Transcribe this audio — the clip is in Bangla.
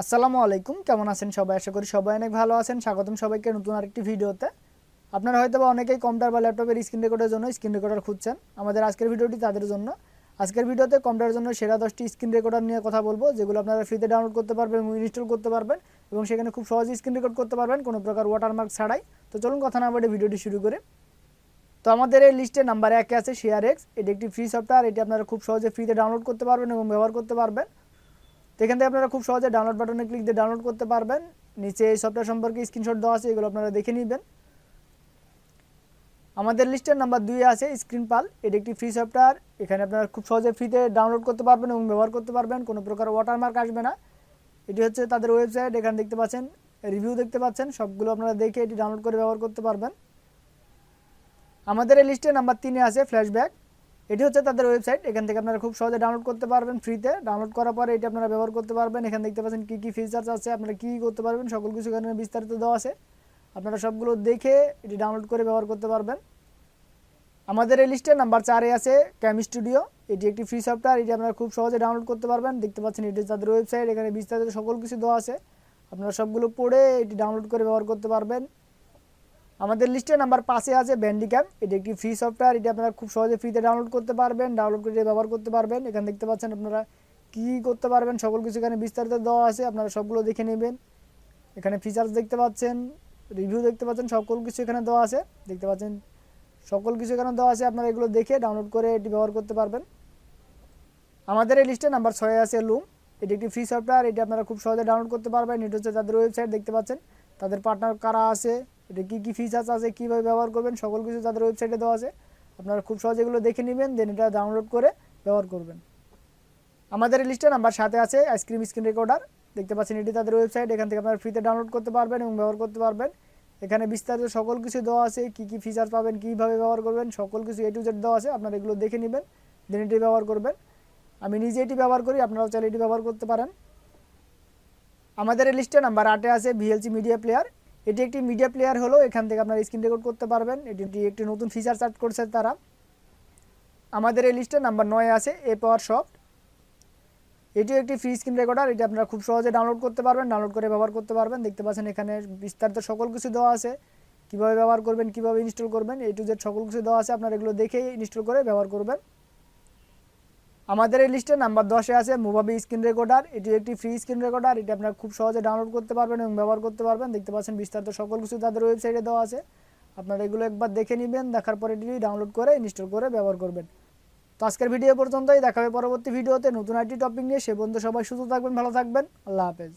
আসসালামু আলাইকুম। কেমন আছেন সবাই? আশা করি সবাই অনেক ভালো আছেন। স্বাগতম সবাইকে নতুন আরেকটি ভিডিওতে। আপনারা হয়তো বা অনেকেই কম্পিউটার বা ল্যাপটপের স্ক্রিন রেকর্ডের জন্য স্ক্রিন রেকর্ডার খুঁজছেন। আমাদের আজকের ভিডিওটি তাদের জন্য। আজকের ভিডিওতে কম্পিউটারের জন্য সেরা দশটি স্ক্রিন রেকর্ডার নিয়ে কথা বলব, যেগুলো আপনারা ফ্রিতে ডাউনলোড করতে পারবেন এবং ইনস্টল করতে পারবেন এবং সেখানে খুব সহজে স্ক্রিন রেকর্ড করতে পারবেন, কোনো প্রকার ওয়াটারমার্ক ছাড়াই। তো চলুন কথা না বলে ভিডিওটি শুরু করি। তো আমাদের এই লিস্টে নাম্বার একে আছে শেয়ার এক্স এটি একটি ফ্রি সফটওয়্যার এটি আপনারা খুব সহজে ফ্রিতে ডাউনলোড করতে পারবেন এবং ব্যবহার করতে পারবেন। এখান থেকে আপনারা খুব সহজে ডাউনলোড বাটনে ক্লিক দিয়ে ডাউনলোড করতে পারবেন। নিচে এই সফটওয়্যার সম্পর্কে স্ক্রিনশট দেওয়া আছে, এগুলো আপনারা দেখে নেবেন। আমাদের লিস্টের নাম্বার দুই আছে স্ক্রিন পাল। এটি একটি ফ্রি সফটওয়্যার এখানে আপনারা খুব সহজে ফ্রিতে ডাউনলোড করতে পারবেন এবং ব্যবহার করতে পারবেন। কোনো প্রকার ওয়াটারমার্ক আসবে না। এটি হচ্ছে তাদের ওয়েবসাইট এখানে দেখতে পাচ্ছেন রিভিউ দেখতে পাচ্ছেন। সবগুলো আপনারা দেখে এটি ডাউনলোড করে ব্যবহার করতে পারবেন। আমাদের এই লিস্টে নাম্বার তিনে আছে ফ্ল্যাশব্যাক এটি হচ্ছে তাদের ওয়েবসাইট, এখান থেকে আপনারা খুব সহজে ডাউনলোড করতে পারবেন ফ্রিতে ডাউনলোড করার পরে এটি আপনারা ব্যবহার করতে পারবেন। এখানে দেখতে পাচ্ছেন কী কী ফিচার্স আছে, আপনারা কী করতে পারবেন, সকল কিছু এখানে বিস্তারিত দেওয়া আছে। আপনারা সবগুলো দেখে এটি ডাউনলোড করে ব্যবহার করতে পারবেন। আমাদের এই লিস্টে নাম্বার চারে আছে ক্যাম স্টুডিও এটি একটি ফ্রি সফটওয়্যার এটি আপনারা খুব সহজে ডাউনলোড করতে পারবেন। দেখতে পাচ্ছেন এটি তাদের ওয়েবসাইট, এখানে বিস্তারিত সকল কিছু দেওয়া আছে। আপনারা সবগুলো পড়ে এটি ডাউনলোড করে ব্যবহার করতে পারবেন। আমাদের লিস্টে নাম্বার পাঁচে আছে ব্যান্ডিক্যাম এটি একটি ফ্রি সফটওয়্যার এটি আপনারা খুব সহজে ফ্রিতে ডাউনলোড করতে পারবেন ডাউনলোড করে ব্যবহার করতে পারবেন। এখানে দেখতে পাচ্ছেন আপনারা কী কী করতে পারবেন, সকল কিছু এখানে বিস্তারিত দেওয়া আছে, আপনারা সবগুলো দেখে নেবেন। এখানে ফিচার্স দেখতে পাচ্ছেন রিভিউ দেখতে পাচ্ছেন, সকল কিছু এখানে দেওয়া আছে। দেখতে পাচ্ছেন, সকল কিছু এখানে দেওয়া আছে, আপনারা এগুলো দেখে ডাউনলোড করে এটি ব্যবহার করতে পারবেন। আমাদের এই লিস্টে নাম্বার ছয় আছে লুম এটি একটি ফ্রি সফটওয়্যার এটি আপনারা খুব সহজে ডাউনলোড করতে পারবেন। এটি হচ্ছে তাদের ওয়েবসাইট দেখতে পাচ্ছেন, তাদের পার্টনার কারা আছে এটা কী কী ফিচার্স আছে, কীভাবে ব্যবহার করবেন, সকল কিছু তাদের ওয়েবসাইটে দেওয়া আছে, আপনারা খুব সহজে এগুলো দেখে নেবেন দেন এটা ডাউনলোড করে ব্যবহার করবেন। আমাদের লিস্টে নাম্বার সাথে আছে আইসক্রিম স্ক্রিন রেকর্ডার দেখতে পাচ্ছেন এটি তাদের ওয়েবসাইট এখান থেকে আপনারা ফ্রিতে ডাউনলোড করতে পারবেন এবং ব্যবহার করতে পারবেন। এখানে বিস্তারিত সকল কিছু দেওয়া আছে, কী কী ফিচার পাবেন, কীভাবে ব্যবহার করবেন, সকল কিছু এ টু জেড দেওয়া আছে, আপনারা এগুলো দেখে নেবেন দেন এটি ব্যবহার করবেন। আমি নিজে এটি ব্যবহার করি, আপনারাও চাইলে এটি ব্যবহার করতে পারেন। আমাদের লিস্টে নাম্বার আটে আছে ভিএলসি মিডিয়া প্লেয়ার এটি একটি মিডিয়া প্লেয়ার হলো এখান থেকে আপনারা স্ক্রিন রেকর্ড করতে পারবেন। এটি একটি নতুন ফিচার চার্ট করছে তারা। আমাদের এই লিস্টে নাম্বার নয় আছে এ পাওয়ার সফট এটিও একটি ফ্রি স্ক্রিন রেকর্ডার এটি আপনারা খুব সহজে ডাউনলোড করতে পারবেন ডাউনলোড করে ব্যবহার করতে পারবেন। দেখতে পাচ্ছেন এখানে বিস্তারিত সকল কিছু দেওয়া আছে। কীভাবে ব্যবহার করবেন, কীভাবে ইনস্টল করবেন এই টু জেড সকল কিছু দেওয়া আছে। আপনারা এগুলো দেখেই ইনস্টল করে ব্যবহার করবেন। আমাদের এই লিস্টে নাম্বার দশে আছে মুভাবি স্ক্রিন রেকর্ডার। এটি একটি ফ্রি স্ক্রিন রেকর্ডার এটি আপনারা খুব সহজে ডাউনলোড করতে পারবেন এবং ব্যবহার করতে পারবেন। দেখতে পাচ্ছেন বিস্তারিত সকল কিছু তাদের ওয়েবসাইটে দেওয়া আছে। আপনারা এগুলো একবার দেখে নেবেন, দেখার পরে এটি ডাউনলোড করে ইনস্টল করে ব্যবহার করবেন। তো আজকের ভিডিও পর্যন্তই। দেখাবে পরবর্তী ভিডিওতে নতুন আইটি টপিক নিয়ে। সে বন্ধু সবাই সুস্থ থাকবেন, ভালো থাকবেন। আল্লাহ হাফেজ।